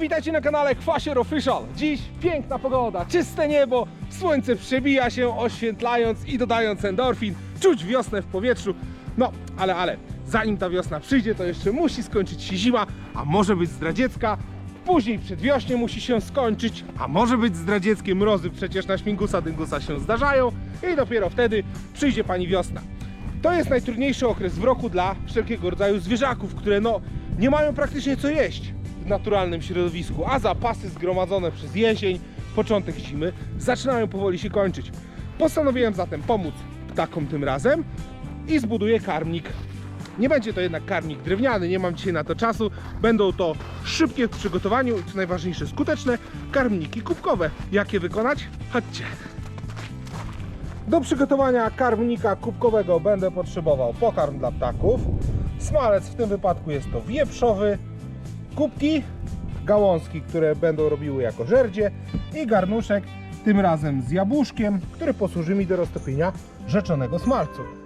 Witajcie na kanale Kwasier Official. Dziś piękna pogoda, czyste niebo, słońce przebija się oświetlając i dodając endorfin, czuć wiosnę w powietrzu. No, ale, ale, zanim ta wiosna przyjdzie, to jeszcze musi skończyć się zima, a może być zdradziecka. Później przedwiośnie musi się skończyć, a może być zdradzieckie mrozy, przecież na śmigusa dyngusa się zdarzają i dopiero wtedy przyjdzie pani wiosna. To jest najtrudniejszy okres w roku dla wszelkiego rodzaju zwierzaków, które no nie mają praktycznie co jeść naturalnym środowisku, a zapasy zgromadzone przez jesień, początek zimy zaczynają powoli się kończyć. Postanowiłem zatem pomóc ptakom tym razem i zbuduję karmnik. Nie będzie to jednak karmnik drewniany, nie mam dzisiaj na to czasu. Będą to szybkie w przygotowaniu i co najważniejsze skuteczne karmniki kubkowe. Jak je wykonać? Chodźcie. Do przygotowania karmnika kubkowego będę potrzebował pokarm dla ptaków. Smalec w tym wypadku jest to wieprzowy, kubki, gałązki, które będą robiły jako żerdzie i garnuszek, tym razem z jabłuszkiem, który posłuży mi do roztopienia rzeczonego smalcu.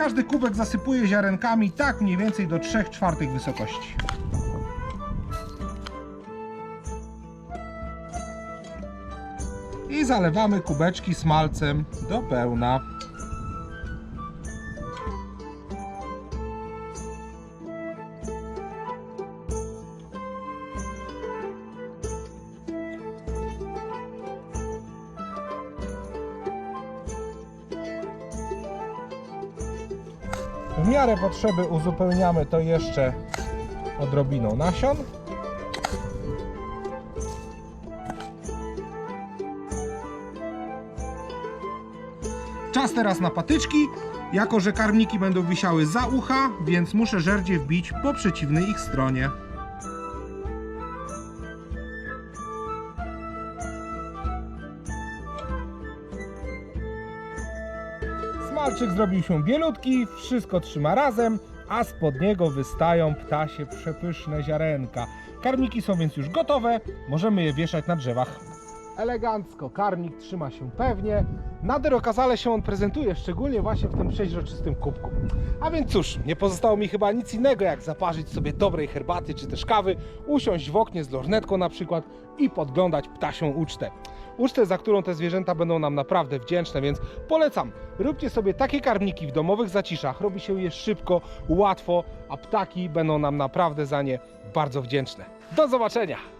Każdy kubek zasypuję ziarenkami tak mniej więcej do 3 czwartych wysokości. I zalewamy kubeczki smalcem do pełna. W miarę potrzeby uzupełniamy to jeszcze odrobiną nasion. Czas teraz na patyczki. Jako, że karmniki będą wisiały za ucha, więc muszę żerdzie wbić po przeciwnej ich stronie. Smalczyk zrobił się bielutki, wszystko trzyma razem, a spod niego wystają ptasie przepyszne ziarenka. Karmniki są więc już gotowe, możemy je wieszać na drzewach. Elegancko, karmnik trzyma się pewnie. Nader okazale się on prezentuje, szczególnie właśnie w tym przeźroczystym kubku. A więc cóż, nie pozostało mi chyba nic innego jak zaparzyć sobie dobrej herbaty czy też kawy, usiąść w oknie z lornetką na przykład i podglądać ptasią ucztę. Ucztę, za którą te zwierzęta będą nam naprawdę wdzięczne, więc polecam. Róbcie sobie takie karmniki w domowych zaciszach. Robi się je szybko, łatwo, a ptaki będą nam naprawdę za nie bardzo wdzięczne. Do zobaczenia!